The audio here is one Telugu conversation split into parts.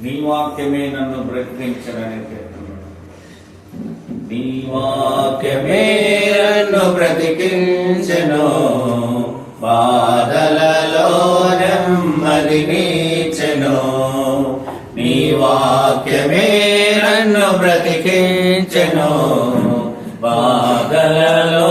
నీ వాక్యమే నన్ను బ్రతికించడానికి చెప్తున్నాడు నీ వాక్యమే నన్ను బ్రతికించను. బాధలలో నెమ్మది నీచను నీ వాక్యమే నన్ను బ్రతికించను. బాధలలో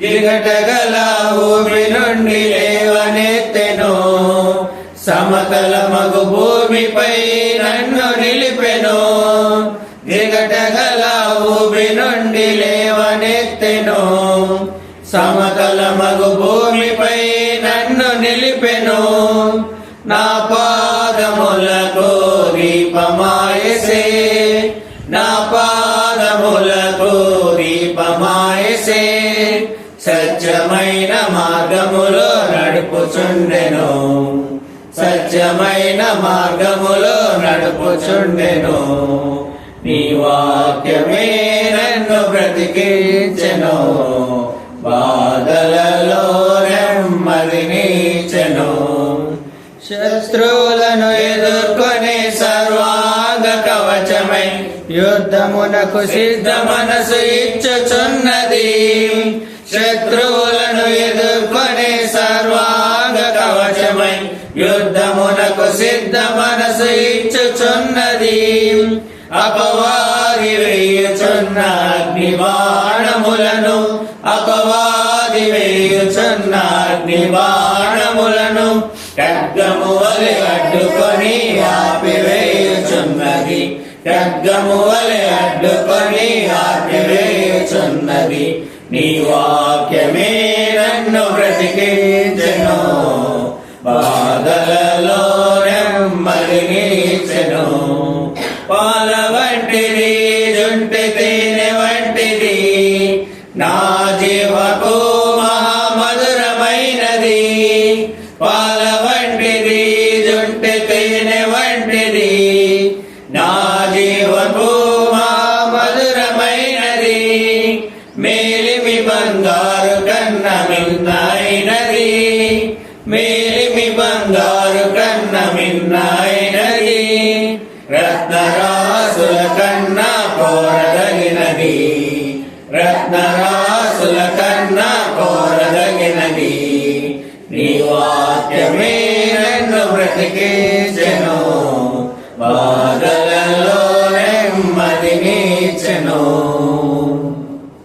జిగటగల నుండి లేవనెత్తెను సమతల మగు భూమిపై నన్ను నిలిపెను. దిగటగల నుండి లేవనెత్తెను సమతల మగు భూమిపై నన్ను నిలిపెను. నా పాదములకు సత్యమైన మార్గములో నడుపుచుండెను. సత్యమైన మార్గములో నడుపుచుండెను. నీ వాక్యమే నన్ను బ్రతికించెను. బాధలలో నెమ్మది నీచెను. శత్రువులను ఎదుర్కొనే సర్వాంగ కవచమై యుద్ధమునకు సిద్ధ మనసు యుద్ధమునకు సిద్ధ మనసు ఇచ్చుచున్నది అపవాది వేయుచున్న అగ్నిబాణములను అపవాది వేయుచున్న అగ్నిబాణములను ఖడ్గము వలె అడ్డుకొని ఆపివేయుచున్నది ఖడ్గము వలె అడ్డుకొని ఆపివేయుచున్నది నీ వాక్యమే నన్ను బ్రతికించెను. బాధలలో నెమ్మది నీచెను పాల వంటిది జుంటి తేనె వంటిది. నా జీవకు మహామధురమైనది. పాల వంటిది జుంటి తేనె వంటిది. నా జీవకు మహామధురమైనది. మేలిమి బంగారు కన్న మిన్నైనది. మేలిమి రత్నరాసుల కన్నా కోరదగినది రత్నరాసుల కన్నా కోరదగినది నీ వాక్యమే నన్ను బ్రతికించెను బాధల